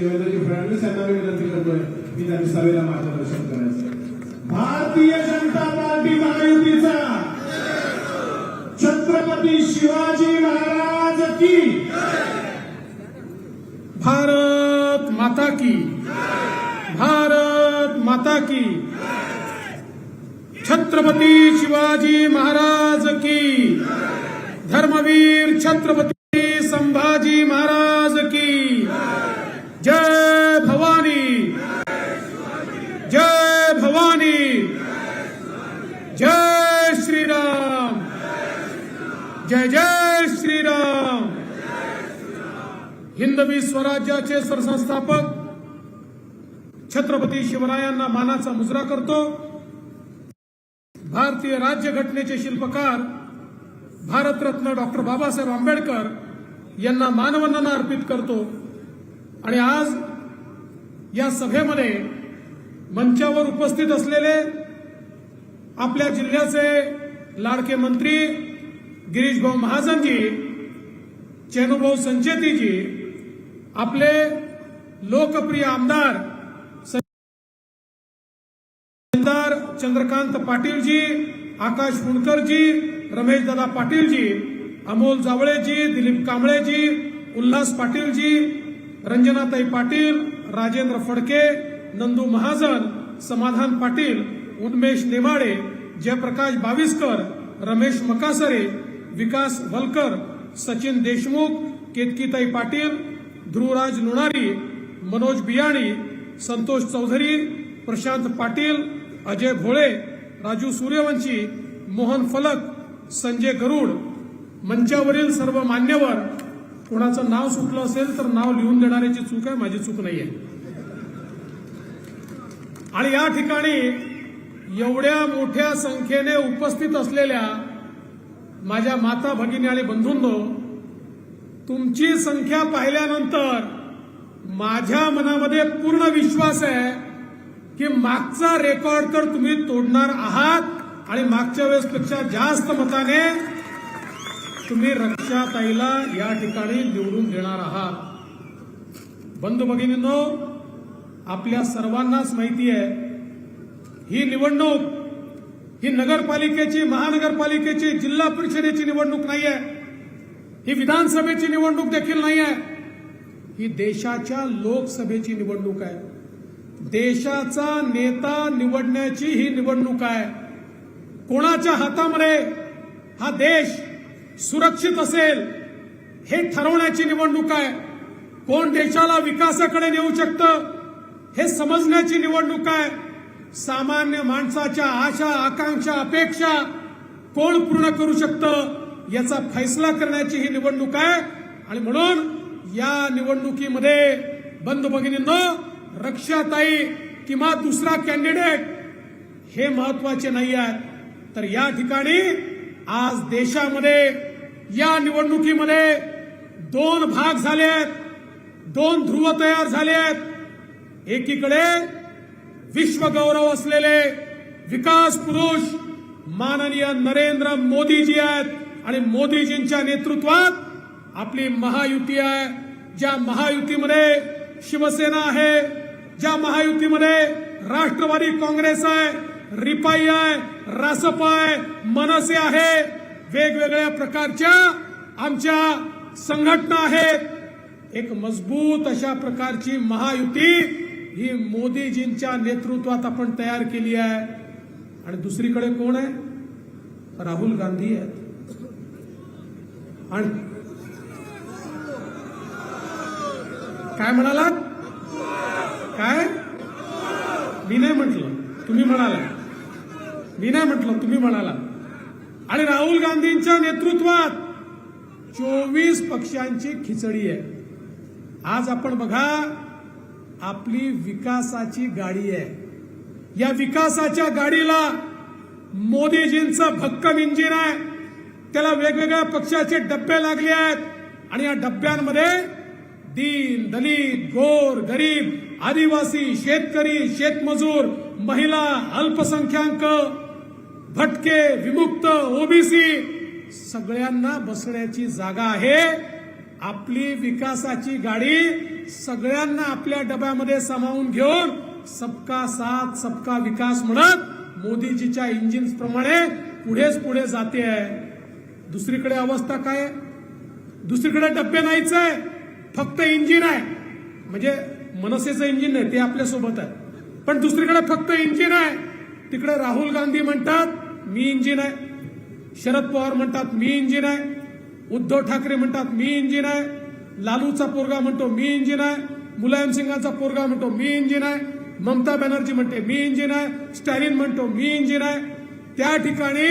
देवेंद्रजी फडणवीस यांना मी विनंती करतोय त्यांनी सभेला मार्गदर्शन करायचं भारतीय जनता पार्टी महायुतीचा छत्रपती शिवाजी महाराज की भारत माता की। भारत माता की। छत्रपती शिवाजी महाराज की। धर्मवीर छत्रपती संभाजी महाराज की जय भवानी जय भवानी जय श्रीराम. जय जय श्रीराम. हिंदवी स्वराज्याचे सरसंस्थापक छत्रपती शिवरायांना मानाचा मुजरा करतो. भारतीय राज्यघटनेचे शिल्पकार भारतरत्न डॉक्टर बाबासाहेब आंबेडकर यांना मानवंदना अर्पित करतो. आणि आज या सभेमध्ये मंचावर उपस्थित असलेले आपल्या जिल्ह्याचे लाडके मंत्री गिरीश भाऊ महाजनजी चेनुभाऊ संचेतीजी आपले लोकप्रिय आमदार आमदार चंद्रकांत पाटीलजी आकाश फुंडकरजी रमेशदादा पाटीलजी अमोल जावळेजी दिलीप कांबळेजी उल्हास पाटीलजी रंजनाताई पाटील राजेंद्र फडके नंदू महाजन समाधान पाटील उन्मेष नेमाडे जयप्रकाश बाविस्कर रमेश मकासरे विकास वलकर सचिन देशमुख केतकीताई पाटील ध्रुवराज लुणारी मनोज बियाणी संतोष चौधरी प्रशांत पाटील अजय भोळे राजू सूर्यवंशी मोहन फलक संजय गरुड. मंचावरील सर्व मान्यवर कोणाचं नाव सुटलं असेल तर नाव लिहून देणाऱ्याची चूक आहे माझी चूक नाहीये. आणि या ठिकाणी एवढ्या मोठ्या संख्येने उपस्थित असलेल्या माझ्या माता भगिनी आणि बंधूंनो तुमची संख्या पाहिल्यानंतर माझ्या मनामध्ये पूर्ण विश्वास आहे की मागचा रेकॉर्ड तर तुम्ही तोडणार आहात आणि मागच्या वेळेसपेक्षा जास्त मताने तुम्ही रक्षाताईला या ठिकाणी निवडून देणार आहात. बंधू भगिनींनो आपल्या सर्वांनाच माहिती आहे ही निवडणूक ही नगरपालिकेची महानगरपालिकेची जिल्हा परिषदेची निवडणूक नाही आहे ही विधानसभेची निवडणूक देखील नाही आहे ही देशाच्या लोकसभेची निवडणूक आहे. देशाचा नेता निवडण्याची ही निवडणूक आहे. कोणाच्या हातामध्ये हा देश सुरक्षित असेल हे ठरवण्याची निवडणूक आहे. कोण देशाला विकासाकडे नेऊ शकतं हे समजण्याची निवडणूक आहे. सामान्य माणसाच्या आशा आकांक्षा अपेक्षा कोण पूर्ण करू शकतं? याचा फैसला करण्याची ही निवडणूक आहे. आणि म्हणून या निवडणुकीमध्ये बंधू भगिनींनो रक्षाताई किंवा दुसरा कॅन्डिडेट हे महत्त्वाचे नाही आहेत. तर या ठिकाणी आज देशामध्ये या निवडणुकीमध्ये दोन भाग झाले आहेत. दोन ध्रुव तयार झाले आहेत. एकीकडे विश्वगौरव असलेले विकास पुरुष माननीय नरेंद्र मोदीजी आहेत. आणि मोदीजींच्या नेतृत्वात आपली महायुती आहे. ज्या महायुतीमध्ये शिवसेना आहे ज्या महायुतीमध्ये राष्ट्रवादी काँग्रेस आहे रिपाई आहे रासप आहे मनसे आहे वेगवेगळ्या प्रकारच्या आमच्या संघटना आहेत. एक मजबूत अशा प्रकारची महायुती ही मोदीजींच्या नेतृत्वात आपण तयार केली आहे. आणि दुसरीकडे कोण आहे? राहुल गांधी आहेत. आणि काय म्हणालात? काय? मी नाही म्हटलं. तुम्ही म्हणाला. मी नाही म्हटलं. तुम्ही म्हणाला. आणि राहुल गांधींच्या नेतृत्वात चोवीस पक्षांची खिचडी आहे. आज आपण बघा आपली विकासाची गाडी आहे. या विकासाच्या गाडीला मोदीजींचं भक्कम इंजिन आहे. त्याला वेगवेगळ्या पक्षाचे डब्बे लागले आहेत. आणि या डब्यांमध्ये दीन दलित गोर गरीब आदिवासी शेतकरी शेतमजूर महिला अल्पसंख्याक भटके विमुक्त ओबीसी सगळ्यांना बसण्याची जागा आहे. आपली विकासाची गाडी सगळ्यांना आपल्या डब्यामध्ये सामावून घेऊन सबका साथ सबका विकास म्हणत मोदीजीच्या इंजिन प्रमाणे पुढेच पुढे जाते आहे. दुसरीकडे अवस्था काय आहे? दुसरीकडे डब्बे नाहीच आहे. फक्त इंजिन आहे. म्हणजे मनसेचं इंजिन नाही ते आपल्यासोबत आहे. पण दुसरीकडे फक्त इंजिन आहे. तिकडे राहुल गांधी म्हणतात मी इंजिन आहे. शरद पवार म्हणतात मी इंजिन आहे. उद्धव ठाकरे म्हणतात मी इंजिन आहे. लालूचा पोरगा म्हणतो मी इंजिन आहे. मुलायमसिंगाचा पोरगा म्हणतो मी इंजिन आहे. ममता बॅनर्जी म्हणते मी इंजिन आहे. स्टॅलिन म्हणतो मी इंजिन आहे. त्या ठिकाणी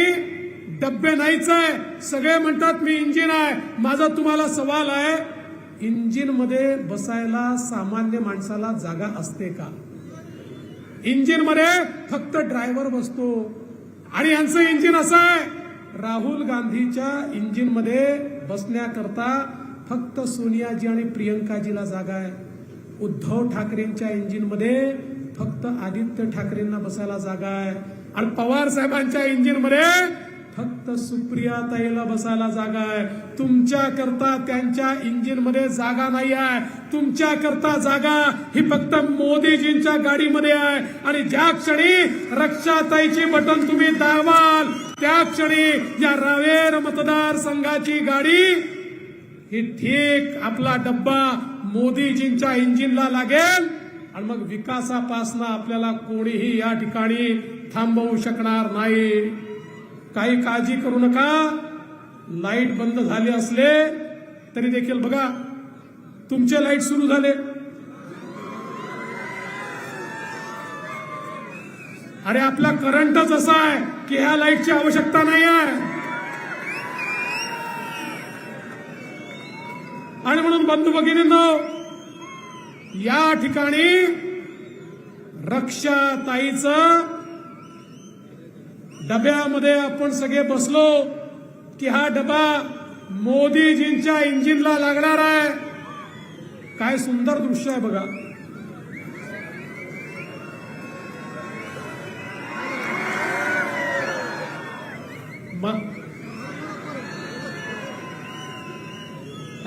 डब्बे नाहीच आहे. सगळे म्हणतात मी इंजिन आहे. माझा तुम्हाला सवाल आहे इंजिनमध्ये बसायला सामान्य माणसाला जागा असते का? इंजिनमध्ये फक्त ड्रायव्हर बसतो. आणि यांचं इंजिन असं आहे. राहुल गांधीच्या इंजिनमध्ये बसण्याकरता फक्त सोनियाजी आणि प्रियंकाजीला जागा आहे. उद्धव ठाकरेंच्या इंजिनमध्ये फक्त आदित्य ठाकरेंना बसायला जागा आहे. आणि पवार साहेबांच्या इंजिनमध्ये फक्त सुप्रिया ताईला बसायला जागा आहे. तुमच्या करता त्यांच्या इंजिनमध्ये जागा नाही आहे. तुमच्या करता जागा ही फक्त मोदीजींच्या गाडीमध्ये आहे. आणि ज्या क्षणी रक्षाताईची बटन तुम्ही दाबाल त्या क्षणी या रावेर मतदारसंघाची गाडी की ठीक आपला डब्बा मोदीजींच्या इंजिनला लागेल आणि मग विकासापासनं आपल्याला कोणीही या ठिकाणी थांबवू शकणार नाही. काही काळजी करू नका. लाइट बंद झाले असले तरी देखील बघा तुमचे लाइट सुरू झाले. अरे आपला करंटच असा आहे की ह्या लाईटची आवश्यकता नाही आहे आणि म्हणून बंधू भगिनींनो या ठिकाणी रक्षा रक्षाताईचं डब्यामध्ये आपण सगळे बसलो की हा डबा मोदीजींच्या इंजिनला लागणार आहे. काय सुंदर दृश्य आहे बघा.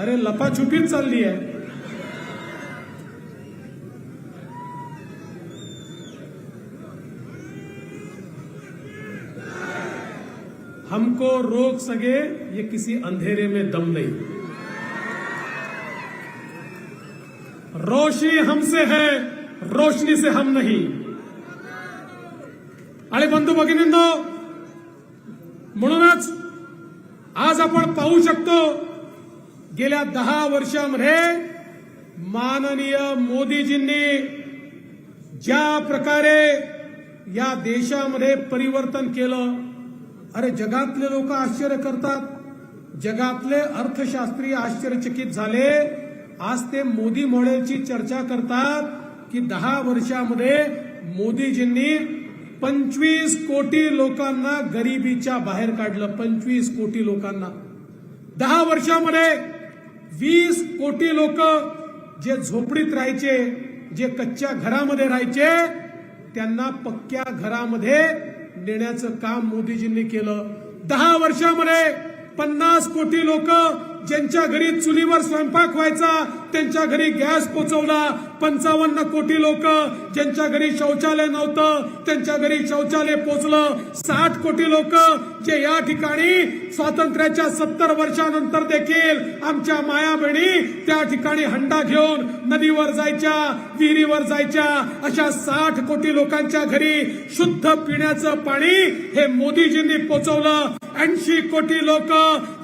अरे लपाछुपीच चालली आहे हमको रोक सके, ये किसी अंधेरे में दम नहीं। रोशनी हमसे है, रोशनी से हम नहीं। आणि बंधू म्हणूनच आज आपण पाहू शकतो गेल्या दहा वर्षामध्ये माननीय मोदीजींनी ज्या प्रकारे या देशामध्ये परिवर्तन केलं अरे जगातले लोक आश्चर्य करतात. जगातले अर्थशास्त्री आश्चर्यचकित झाले. आज ते मोदी मॉडेलची चर्चा करतात की दहा वर्षामध्ये मोदीजींनी पंचवीस कोटी लोकांना गरिबीच्या बाहेर काढलं. पंचवीस कोटी लोकांना. दहा वर्षामध्ये वीस कोटी लोक जे झोपडीत राहायचे जे कच्च्या घरामध्ये राहायचे त्यांना पक्क्या घरामध्ये नेण्याचं काम मोदीजींनी केलं. दहा वर्षामध्ये पन्नास कोटी लोक ज्यांच्या घरी चुलीवर स्वयंपाक व्हायचा त्यांच्या घरी गॅस पोचवला. पंचावन्न कोटी लोक ज्यांच्या घरी शौचालय नव्हतं त्यांच्या घरी शौचालय पोचलं. साठ कोटी लोक जे या ठिकाणी स्वातंत्र्याच्या सत्तर वर्षानंतर देखील आमच्या माया बहिणी त्या ठिकाणी हंडा घेऊन नदीवर जायच्या विहिरीवर जायच्या. अशा साठ कोटी लोकांच्या घरी शुद्ध पिण्याचं पाणी हे मोदीजींनी पोचवलं. ऐंशी कोटी लोक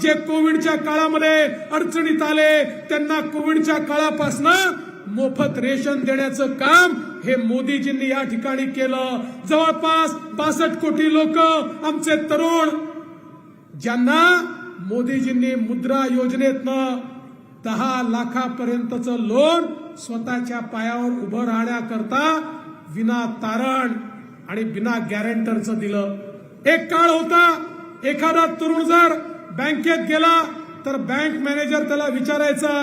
जे कोविडच्या काळामध्ये अडचणीत आले त्यांना कोविडच्या काळापासनं मोफत रेशन देण्याचं काम हे मोदीजींनी या ठिकाणी केलं. जवळपास बासष्ट कोटी लोक आमचे तरुण ज्यांना मोदीजींनी मुद्रा योजनेतनं दहा लाखापर्यंतचं लोन स्वतःच्या पायावर उभं राहण्याकरता विना तारण आणि बिना गॅरेंटरचं दिलं. एक काळ होता एखादा तरुण जर बँकेत गेला तर बँक मॅनेजर त्याला विचारायचा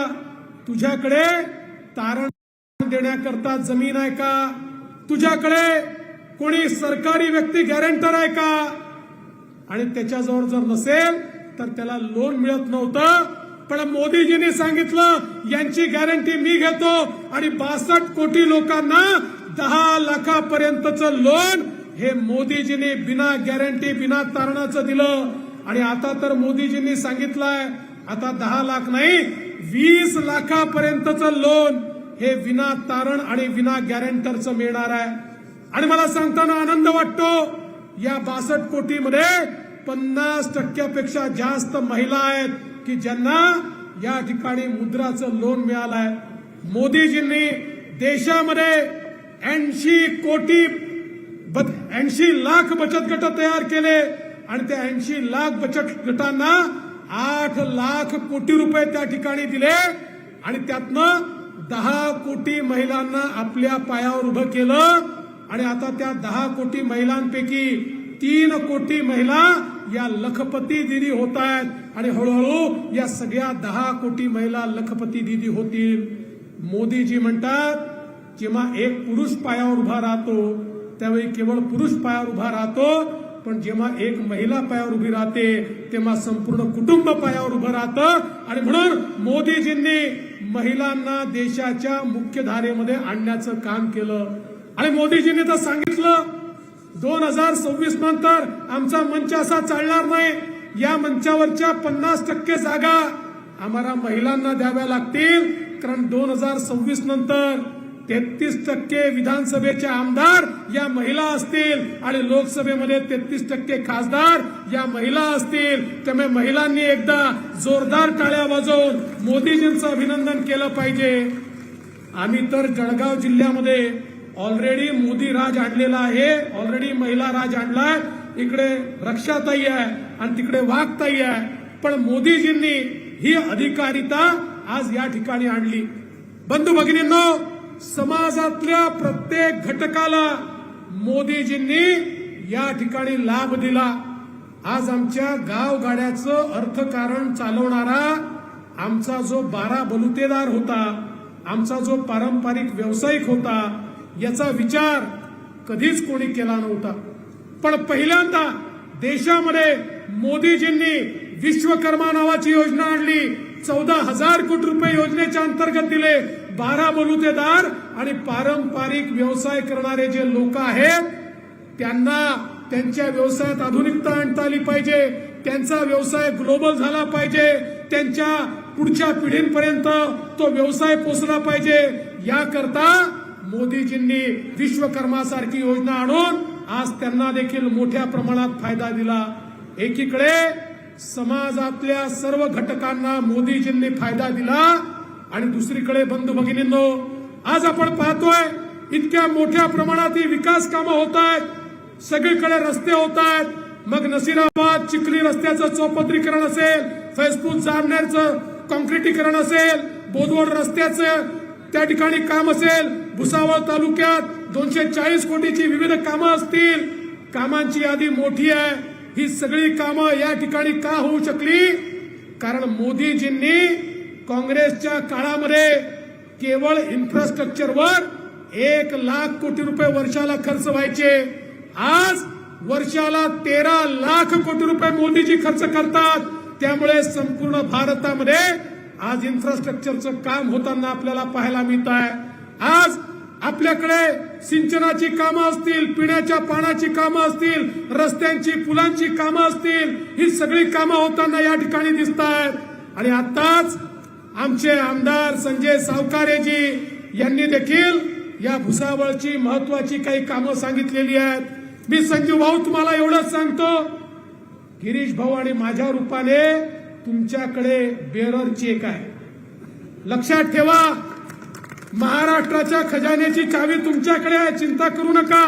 तुझ्याकडे तारण देण्याकरता जमीन आहे का? तुझ्याकडे कोणी सरकारी व्यक्ती गॅरंटर आहे का? आणि त्याच्याजवळ जर नसेल तर त्याला लोन मिळत नव्हतं. पण मोदीजींनी सांगितलं यांची गॅरंटी मी घेतो. आणि बासष्ट कोटी लोकांना दहा लाखापर्यंतचं लोन हे मोदीजींनी बिना गॅरंटी बिना तारणाचं दिलं. आणि आता तर मोदीजींनी सांगितलंय आता दहा लाख नाही वीस लाखापर्यंतचं लोन हे विना तारण आणि विना गॅरेंटरचं मिळणार आहे. आणि मला सांगताना आनंद वाटतो या बासष्ट कोटीमध्ये पन्नास टक्क्यापेक्षा जास्त महिला आहेत की ज्यांना या ठिकाणी मुद्राचं लोन मिळालं आहे मोदीजींनी देशामध्ये ऐंशी कोटी ऐंशी लाख बचत गट तयार केले आणि त्या ऐंशी लाख बचत गटांना आठ लाख कोटी रुपये त्या ठिकाणी दिले आणि त्यातनं दहा कोटी महिलांना आपल्या पायावर उभं केलं. आणि आता त्या दहा कोटी महिलांपैकी तीन कोटी महिला या लखपती दिदी होत आहेत आणि हळूहळू या सगळ्या दहा कोटी महिला लखपती दिदी होतील. मोदीजी म्हणतात जेव्हा एक पुरुष पायावर उभा राहतो त्यावेळी केवळ पुरुष पायावर उभा राहतो पण जेव्हा एक महिला पायावर उभी राहते तेव्हा संपूर्ण कुटुंब पायावर उभं राहतं. आणि म्हणून मोदीजींनी महिलांना देशाच्या मुख्यधारेमध्ये आणण्याचं काम केलं. आणि मोदीजींनी तर सांगितलं दोन हजार सव्वीस नंतर आमचा मंच असा चालणार नाही. या मंचावरच्या पन्नास टक्के जागा आम्हाला महिलांना द्याव्या लागतील. कारण दोन हजार सव्वीस नंतर तेहतीस टक्के विधानसभेचे आमदार या महिला असतील आणि लोकसभेमध्ये तेहतीस टक्के खासदार या महिला असतील. त्यामुळे महिलांनी एकदा जोरदार टाळ्या वाजवून मोदीजींचं अभिनंदन केलं पाहिजे. आम्ही तर जळगाव जिल्ह्यामध्ये ऑलरेडी मोदी राज आणलेला आहे. ऑलरेडी महिला राज आणलाय. इकडे रक्षाताई आहे आणि तिकडे वाघताई आहे. पण मोदीजींनी ही अधिकारिता आज या ठिकाणी आणली. बंधू भगिनींनो समाजातल्या प्रत्येक घटकाला मोदीजींनी या ठिकाणी लाभ दिला. आज आमच्या गावगाड्याचं अर्थकारण चालवणारा आमचा जो बारा बलुतेदार होता आमचा जो पारंपरिक व्यावसायिक होता याचा विचार कधीच कोणी केला नव्हता. पण पहिल्यांदा देशामध्ये मोदीजींनी विश्वकर्मा नावाची योजना आणली. चौदा हजार कोटी रुपये योजनेच्या अंतर्गत दिले. बारा बलुतेदार आणि पारंपरिक व्यवसाय करणारे जे लोक आहेत त्यांना त्यांच्या व्यवसायात आधुनिकता आणता आली पाहिजे त्यांचा व्यवसाय ग्लोबल झाला पाहिजे त्यांच्या पुढच्या पिढींपर्यंत तो व्यवसाय पोचला पाहिजे. याकरता मोदीजींनी विश्वकर्मासारखी योजना आणून आज त्यांना देखील मोठ्या प्रमाणात फायदा दिला. एकीकडे समाजातल्या सर्व घटकांना मोदीजींनी फायदा दिला आणि दुसरीकडे बंधू भगिनींनो आज आपण पाहतोय इतक्या मोठ्या प्रमाणात ही विकास कामं होत आहेत सगळीकडे रस्ते होत आहेत मग नसीराबाद चिखली रस्त्याचं चौपदरीकरण असेल फैजपूर जामनेरचं कॉन्क्रिटीकरण असेल बोदवड रस्त्याचं त्या ठिकाणी काम असेल भुसावळ तालुक्यात दोनशे चाळीस कोटीची विविध कामं असतील. कामांची यादी मोठी आहे. ही सगळी कामं या ठिकाणी का होऊ शकली? कारण मोदीजींनी काँग्रेसच्या काळामध्ये केवळ इन्फ्रास्ट्रक्चरवर एक लाख कोटी रुपये वर्षाला खर्च व्हायचे. आज वर्षाला तेरा लाख कोटी रुपये मोदीजी खर्च करतात. त्यामुळे संपूर्ण भारतामध्ये आज इन्फ्रास्ट्रक्चरचं काम होताना आपल्याला पाहायला मिळत आहे आज आपल्याकडे सिंचनाची कामं असतील पिण्याच्या पाण्याची कामं असतील रस्त्यांची पुलांची कामं असतील ही सगळी कामं होताना या ठिकाणी दिसत आहेत आणि आताच आमचे आमदार संजय सावकारेजी यांनी देखील या भुसावळची महत्वाची काही कामं सांगितलेली आहेत. मी संजीव भाऊ तुम्हाला एवढंच सांगतो गिरीश भाऊ आणि माझ्या रूपाने तुमच्याकडे बेरर चेक आहे. लक्षात ठेवा महाराष्ट्राच्या खजान्याची चावी तुमच्याकडे आहे चिंता करू नका.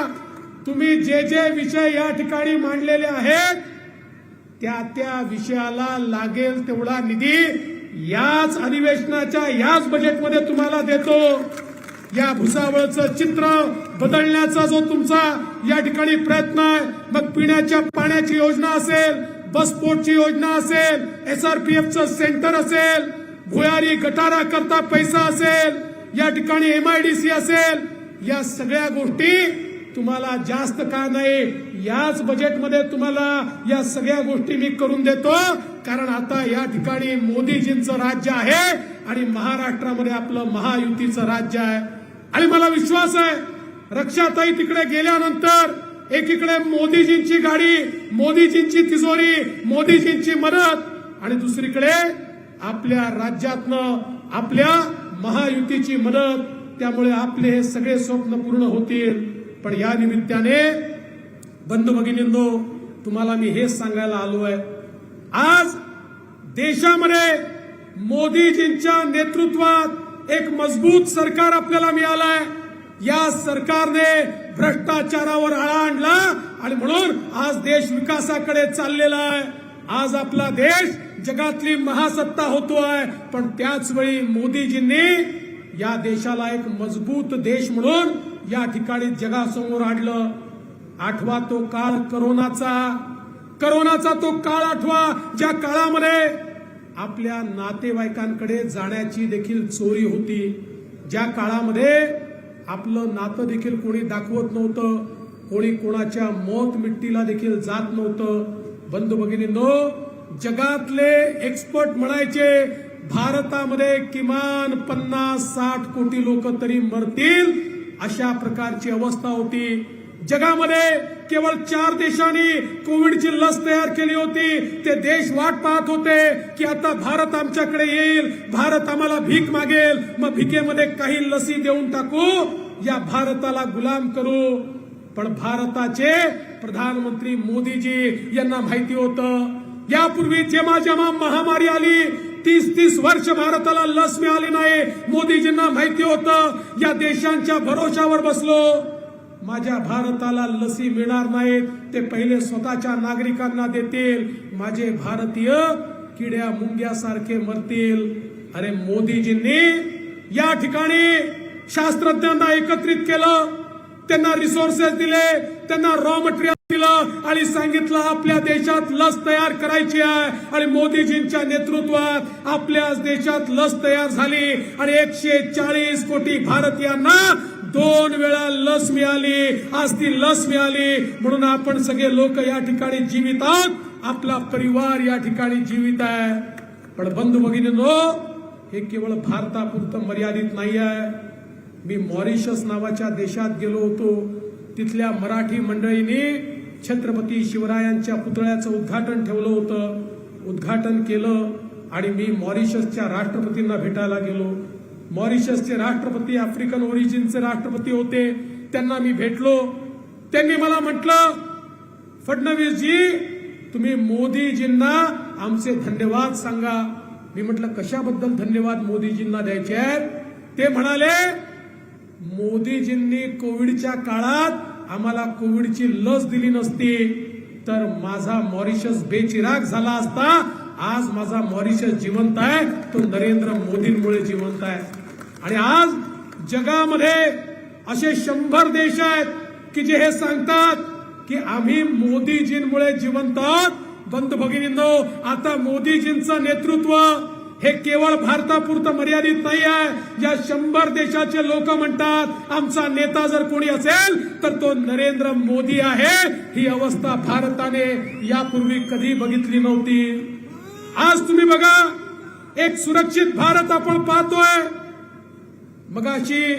तुम्ही जे जे विषय या ठिकाणी मांडलेले आहेत त्या त्या विषयाला लागेल तेवढा निधी याच अधिवेशनाच्या याच बजेटमध्ये तुम्हाला देतो. या भुसावळचं चित्र बदलण्याचा जो तुमचा या ठिकाणी प्रयत्न आहे मग पिण्याच्या पाण्याची योजना असेल बसपोर्टची योजना असेल एसआरपीएफचं सेंटर असेल भुयारी गटारा करता पैसा असेल या ठिकाणी एमआयडीसी असेल या सगळ्या गोष्टी तुम्हाला जास्त का नाही याच बजेटमध्ये तुम्हाला या सगळ्या गोष्टी मी करून देतो. कारण आता या ठिकाणी मोदीजींचं राज्य आहे आणि महाराष्ट्रामध्ये आपलं महायुतीचं राज्य आहे. आणि मला विश्वास आहे रक्षाताई तिकडे गेल्यानंतर एकीकडे मोदीजींची गाडी मोदीजींची तिजोरी मोदीजींची मदत आणि दुसरीकडे आपल्या राज्यातनं आपल्या महायुतीची मदत. त्यामुळे आपले हे सगळे स्वप्न पूर्ण होतील. पण या निमित्ताने बंधू भगिनींनो तुम्हाला मी हेच सांगायला आलो आहे. आज देशामध्ये मोदीजींच्या नेतृत्वात एक मजबूत सरकार आपल्याला मिळालंय आहे. या सरकारने भ्रष्टाचारावर आळा आणला आणि म्हणून आज देश विकासाकडे चाललेला आहे. आज आपला देश जगातली महासत्ता होतोय पण त्याचवेळी मोदीजींनी या देशाला एक मजबूत देश म्हणून या ठिकाणी जगासमोर आणलं. आठवा तो काळ करोनाचा. करोनाचा तो काळ आठवा ज्या काळामध्ये आपल्या नातेवाईकांकडे जाण्याची देखील चोरी होती. ज्या काळामध्ये आपलं नातं देखील कोणी दाखवत नव्हतं कोणी कोणाच्या मौत मिट्टीला देखील जात नव्हतं. बंधू भगिनींनो जगातले एक्सपर्ट म्हणायचे भारतामध्ये किमान पन्नास साठ कोटी लोक तरी मरतील अशा प्रकारची अवस्था होती. जगामध्ये केवळ चार देशांनी कोविडची लस तयार केली होती. ते देश वाट पाहत होते की आता भारत आमच्याकडे येईल. भारत आम्हाला भीक मागेल. मग भिकेमध्ये काही लसी देऊन टाकू. या भारताला गुलाम करू. पण भारताचे प्रधानमंत्री मोदीजी यांना माहिती होतं यापूर्वी जेव्हा जेव्हा महामारी आली तीस तीस वर्ष भारताला लस मिळाली नाही. मोदीजींना माहिती होतं या देशांच्या भरोशावर बसलो. माझ्या भारताला लसी मिळणार नाहीत ते पहिले स्वतःच्या नागरिकांना देतील. माझे भारतीय किड्या मुंग्यासारखे मरतील. अरे मोदीजींनी या ठिकाणी शास्त्रज्ञांना एकत्रित केलं. त्यांना रिसोर्सेस दिले त्यांना रॉ मटेरियल दिलं आणि सांगितलं आपल्या देशात लस तयार करायची आहे. आणि मोदीजींच्या नेतृत्वात आपल्याच देशात लस तयार झाली. आणि एकशे चाळीस कोटी भारतीयांना दोन वेळा लस मिळाली आज ती लस मिळाली. म्हणून आपण सगळे लोक या ठिकाणी जीवित आहोत. आपला परिवार या ठिकाणी जीवित आहे. पण बंधू भगिनीनो हे केवळ भारतापुरतं मर्यादित नाही आहे मी मॉरिशस नावाच्या देशात गेलो होतो. तिथल्या मराठी मंडळींनी छत्रपती शिवरायांच्या पुतळ्याचं उद्घाटन ठेवलं होतं. उद्घाटन केलं आणि मी मॉरिशसच्या राष्ट्रपतींना भेटायला गेलो. मॉरिशसचे राष्ट्रपती आफ्रिकन ओरिजिनचे राष्ट्रपती होते. त्यांना मी भेटलो. त्यांनी मला म्हटलं फडणवीसजी तुम्ही मोदीजींना आमचे धन्यवाद सांगा. मी म्हटलं कशाबद्दल धन्यवाद मोदीजींना द्यायचे आहेत? ते म्हणाले मोदीजींनी कोविडच्या काळात आम्हाला कोविडची लस दिली नसती. तर माझा मॉरिशस बेचिराग झाला असता आज माझा मॉरिशस जिवंत आहे. तो नरेंद्र मोदींमुळे जिवंत आहे. आणि आज जगामध्ये असे शंभर देश आहेत की जे हे सांगतात की आम्ही मोदीजींमुळे जिवंत आहोत. बंधू भगिनींनो आता मोदीजींचं नेतृत्व हे केवळ भारतापुरतं मर्यादित नाही आहे. या शंभर देशाचे लोक म्हणतात आमचा नेता जर कोणी असेल तर तो नरेंद्र मोदी आहे. ही अवस्था भारताने यापूर्वी कधी बघितली नव्हती. आज तुम्ही बघा एक सुरक्षित भारत आपण पाहतोय. मगाशी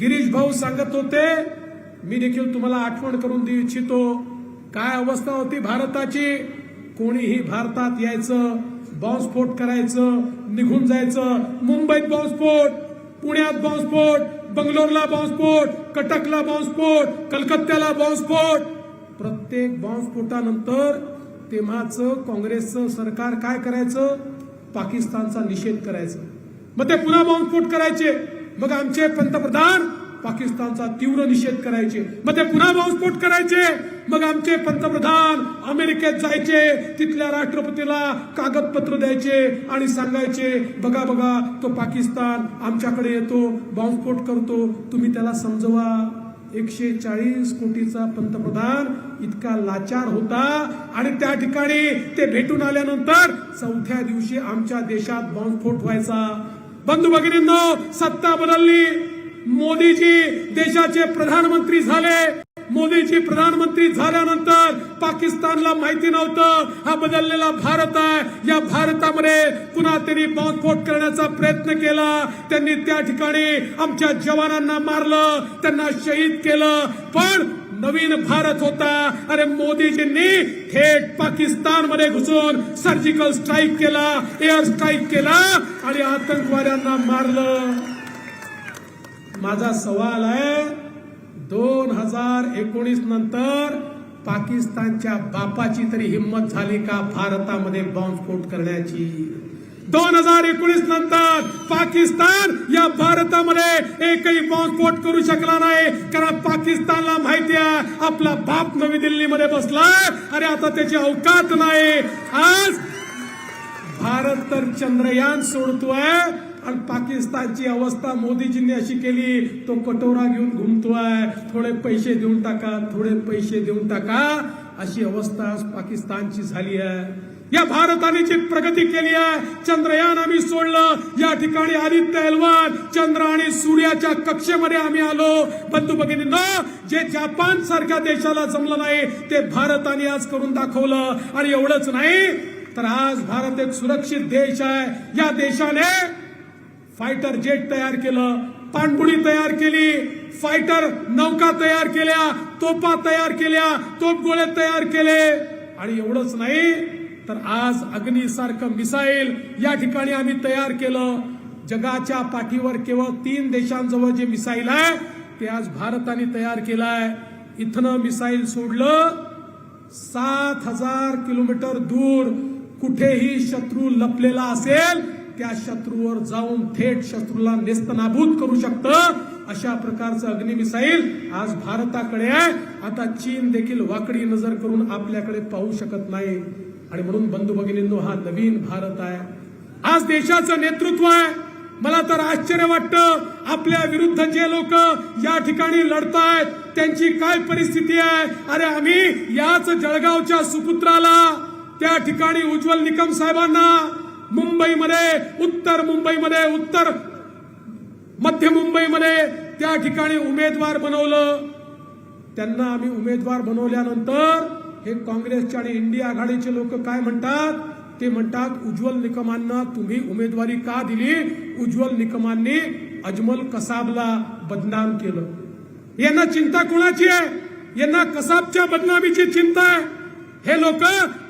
गिरीश भाऊ सांगत होते मी देखील तुम्हाला आठवण करून देऊ इच्छितो काय अवस्था होती भारताची? कोणीही भारतात यायचं बॉम्बस्फोट करायचं निघून जायचं. मुंबईत बॉम्बस्फोट पुण्यात बॉम्बस्फोट बंगलोरला बॉम्बस्फोट कटकला बॉम्बस्फोट कलकत्त्याला बॉम्बस्फोट प्रत्येक बॉम्बस्फोटानंतर तेव्हाचं काँग्रेसचं सरकार काय करायचं? पाकिस्तानचा निषेध करायचं. मग ते पुन्हा बॉम्बस्फोट करायचे. मग आमचे पंतप्रधान पाकिस्तानचा तीव्र निषेध करायचे. मग ते पुन्हा बॉम्बस्फोट करायचे. मग आमचे पंतप्रधान अमेरिकेत जायचे. तिथल्या राष्ट्रपतीला कागदपत्र द्यायचे आणि सांगायचे बघा बघा तो पाकिस्तान आमच्याकडे येतो बॉम्बस्फोट करतो. तुम्ही त्याला समजवा. एकशे चाळीस कोटीचा पंतप्रधान इतका लाचार होता आणि त्या ठिकाणी ते भेटून आल्यानंतर चौथ्या दिवशी आमच्या देशात बॉम्बस्फोट व्हायचा. बंधू भगिनींनो सत्ता बदलली. मोदीजी देशाचे प्रधानमंत्री झाले. मोदीजी प्रधानमंत्री झाल्यानंतर पाकिस्तानला माहिती नव्हतं. हा बदललेला भारत आहे. या भारतामध्ये पुन्हा त्यांनी बॉम्बस्फोट करण्याचा प्रयत्न केला. त्यांनी त्या ठिकाणी आमच्या जवानांना मारलं. त्यांना शहीद केलं. पण नवीन भारत होता. अरे मोदीजींनी थेट पाकिस्तानमध्ये घुसून सर्जिकल स्ट्राईक केला एअर स्ट्राईक केला आणि आतंकवाद्यांना मारलं. माझा सवाल आहे दोन हजार एकोणीस नंतर पाकिस्तानच्या बापाची तरी हिंमत झाली का भारतामध्ये बॉम्बस्फोट करण्याची? दोन हजार एकोणीस नंतर पाकिस्तान या भारतामध्ये एकही बॉम्बस्फोट करू शकला नाही. कारण पाकिस्तानला माहिती आहे आपला बाप नवी दिल्लीमध्ये बसलाय अरे आता त्याची अवकात नाही. आज भारत तर चंद्रयान सोडतोय आणि पाकिस्तानची अवस्था मोदीजींनी अशी केली तो कटोरा घेऊन घुमतोय. थोडे पैसे देऊन टाका थोडे पैसे देऊन टाका. अशी अवस्था आज पाकिस्तानची झाली आहे. या भारताने जी प्रगती केली आहे चंद्रयान आम्ही सोडलं. या ठिकाणी आदित्य एलवान चंद्र आणि सूर्याच्या कक्षेमध्ये आम्ही आलो. बंधू भगिनींनो जे जपान सारख्या देशाला जमलं नाही ते भारताने आज करून दाखवलं. आणि एवढंच नाही तर आज भारत एक सुरक्षित देश आहे. या देशाने फायटर जेट तयार केलं पाणबुडी तयार केली फायटर नौका तयार केल्या तोपा तयार केल्या तोपगोळे तयार केले. आणि एवढंच नाही तर आज अग्निसारखं मिसाईल या ठिकाणी आम्ही तयार केलं. जगाच्या पाठीवर केवळ तीन देशांजवळ जे मिसाईल आहे ते आज भारताने तयार केलं आहे इथनं मिसाईल सोडलं. सात हजार किलोमीटर दूर कुठेही शत्रू लपलेला असेल त्या शत्रूवर जाऊन थेट शत्रूला नेस्तनाभूत करू शकतं. अशा प्रकारचं अग्निमिसाईल आज भारताकडे आहे. आता चीन देखील वाकडी नजर करून आपल्याकडे पाहू शकत नाही. आणि म्हणून बंधू भगिनींनो हा नवीन भारत आहे. आज देशाचं नेतृत्व आहे. मला तर आश्चर्य वाटतं आपल्या विरुद्ध जे लोक या ठिकाणी लढतायत त्यांची काय परिस्थिती आहे? अरे आम्ही याच जळगावच्या सुपुत्राला त्या ठिकाणी उज्ज्वल निकम साहेबांना मुंबईमध्ये उत्तर मुंबईमध्ये उत्तर मध्य मुंबईमध्ये त्या ठिकाणी उमेदवार बनवलं. त्यांना आम्ही उमेदवार बनवल्यानंतर हे काँग्रेसचे आणि इंडिया आघाडीचे लोक काय म्हणतात? ते म्हणतात उज्ज्वल निकमांना तुम्ही उमेदवारी का दिली? उज्ज्वल निकमांनी अजमल कसाबला बदनाम केलं. यांना चिंता कोणाची आहे? यांना कसाबच्या बदनामीची चिंता आहे? हे लोक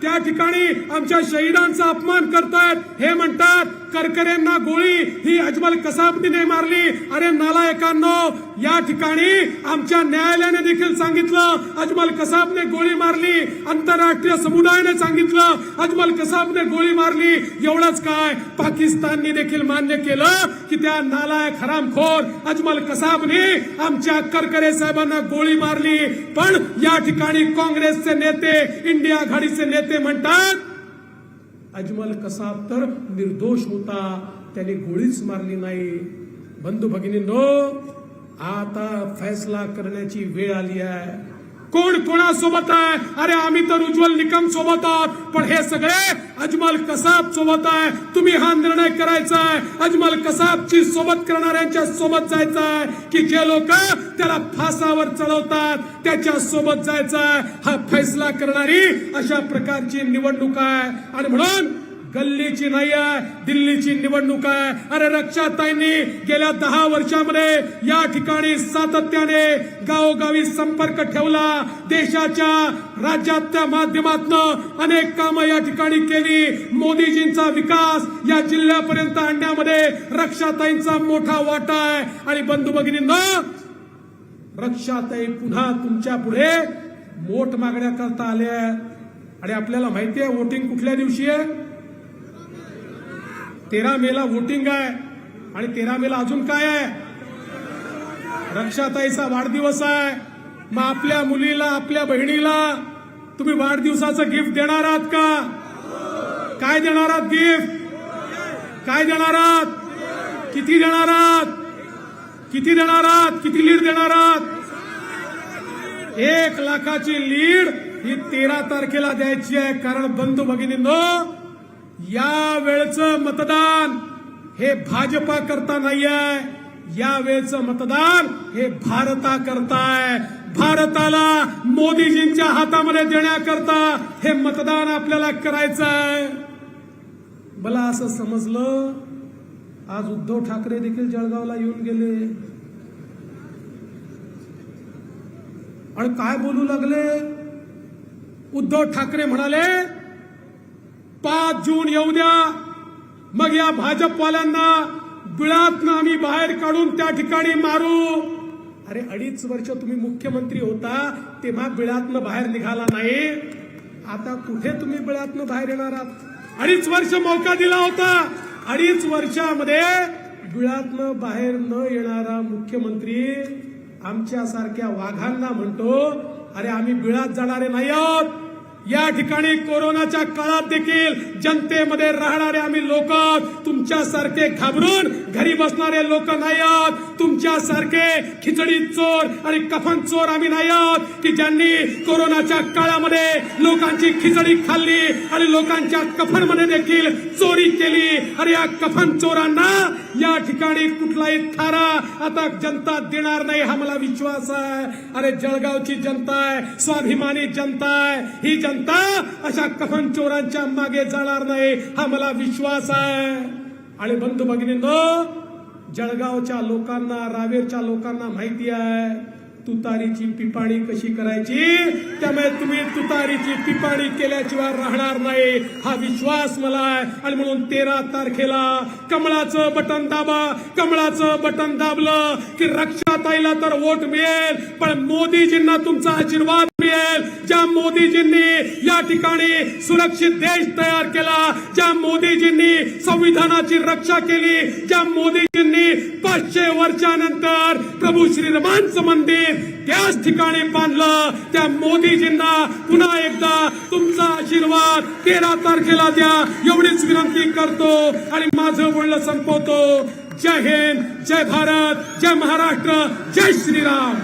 त्या ठिकाणी आमच्या शहीदांचा अपमान करतायत. हे म्हणतात करकरेंना गोळी ही अजमल कसाबने मारली. अरे नालायकांनो या ठिकाणी आमच्या न्यायालयाने देखील सांगितलं अजमल कसाबने गोळी मारली. आंतरराष्ट्रीय समुदायाने सांगितलं अजमल कसाबने गोळी मारली. एवढंच काय पाकिस्तानने देखील मान्य केलं की त्या नालायक हरामखोर अजमल कसाबने आमच्या करकरे साहेबांना गोळी मारली. पण या ठिकाणी काँग्रेसचे नेते इंडिया आघाडीचे नेते म्हणतात अजमल कसा तर निर्दोष होता त्याने गोळीच मारली नाही. बंधू भगिनींनो आता फैसला करण्याची वेळ आली आहे. कोण कोणासोबत आहे? अरे आम्ही तर उज्ज्वल निकम सोबत आहोत. पण हे सगळे अजमल कसाब सोबत आहे. तुम्ही हा निर्णय करायचा आहे. अजमल कसाबची सोबत करणाऱ्यांच्या सोबत जायचं आहे. की जे लोक त्याला फासावर चढवतात त्याच्या सोबत जायचं आहे. हा फैसला करणारी अशा प्रकारची निवडणूक आहे. आणि म्हणून गल्लीची नाही आहे दिल्लीची निवडणूक आहे. अरे रक्षाताईंनी गेल्या दहा वर्षामध्ये या ठिकाणी सातत्याने गावोगावी संपर्क ठेवला. देशाच्या राज्याच्या माध्यमातून अनेक कामं या ठिकाणी केली. मोदीजींचा विकास या जिल्ह्यापर्यंत आणण्यामध्ये रक्षाताईंचा मोठा वाटा आहे. आणि बंधू भगिनींना रक्षाताई पुन्हा तुमच्यापुढे वोट मागण्याकरता आले आल्या. आणि आपल्याला माहिती आहे वोटिंग कुठल्या दिवशी आहे? तेरा मेला वोटिंग आहे. आणि तेरा मेला अजून काय आहे? रक्षाताईचा वाढदिवस आहे. मग आपल्या मुलीला आपल्या बहिणीला तुम्ही वाढदिवसाचं गिफ्ट देणार आहात का? काय देणार आहात गिफ्ट काय देणार आहात? किती देणार आहात? किती देणार आहात? किती लीड देणार आहात? एक लाखाची लीड ही तेरा तारखेला द्यायची आहे. कारण बंधू भगिनींनो या वेळचं मतदान हे भाजपा करता नाहीये. या वेळचं मतदान हे भारता करताय. भारताला मोदीजींच्या हातामध्ये देण्याकरता हे मतदान आपल्याला करायचं आहे मला असं समजलं. आज उद्धव ठाकरे देखील जळगावला येऊन गेले. आणि काय बोलू लागले? उद्धव ठाकरे म्हणाले पाच जून येऊ द्या. मग या भाजपवाल्यांना बिळातनं आम्ही बाहेर काढून त्या ठिकाणी मारू. अरे अडीच वर्ष तुम्ही मुख्यमंत्री होता तेव्हा बिळातनं बाहेर निघाला नाही. आता कुठे तुम्ही बिळातनं बाहेर येणार आहात? अडीच वर्ष मौका दिला होता. अडीच वर्षामध्ये बिळातनं बाहेर न येणारा मुख्यमंत्री आमच्यासारख्या वाघांना म्हणतो अरे आम्ही बिळात जाणारे नाही आहोत. या ठिकाणी कोरोनाच्या काळात देखील जनतेमध्ये राहणारे आम्ही लोक तुमच्यासारखे घाबरून घरी बसणारे लोक नाही आहोत. तुमच्यासारखे खिचडी चोर आणि कफन चोर आम्ही नाही आहोत की ज्यांनी कोरोनाच्या काळामध्ये लोकांची खिचडी खाल्ली आणि लोकांच्या कफनमध्ये देखील चोरी केली. अरे या कफन चोरांना या ठिकाणी कुठलाही थारा आता जनता देणार नाही हा मला विश्वास आहे. अरे जळगावची जनता आहे स्वाभिमानी जनता आहे ही जनता अशा कफन चोरांच्या मागे जाणार नाही. हा मला विश्वास आहे. आणि बंधू भगिनींनो जळगावच्या लोकांना रावेरच्या लोकांना माहिती आहे तुतारीची पिपाणी कशी करायची? त्यामुळे तुम्ही तुतारीची पिपाणी केल्याशिवाय राहणार नाही. हा विश्वास मला आहे. आणि म्हणून तेरा तारखेला कमळाचं बटन दाबा. कमळाचं बटन दाबलं की रक्षाताईला तर वोट मिळेल. पण मोदीजींना तुमचा आशीर्वाद मिळेल ज्या मोदीजींनी या ठिकाणी सुरक्षित देश तयार केला ज्या मोदीजींनी संविधानाची रक्षा केली ज्या मोदीजींनी पाचशे वर्षानंतर प्रभू श्रीरामांचं मंदिर त्याच ठिकाणी बांधलं त्या मोदीजींना पुन्हा एकदा तुमचा आशीर्वाद तेरा तारखेला द्या. एवढीच विनंती करतो आणि माझं बोलणं संपवतो. जय हिंद जय भारत जय महाराष्ट्र जय श्रीराम.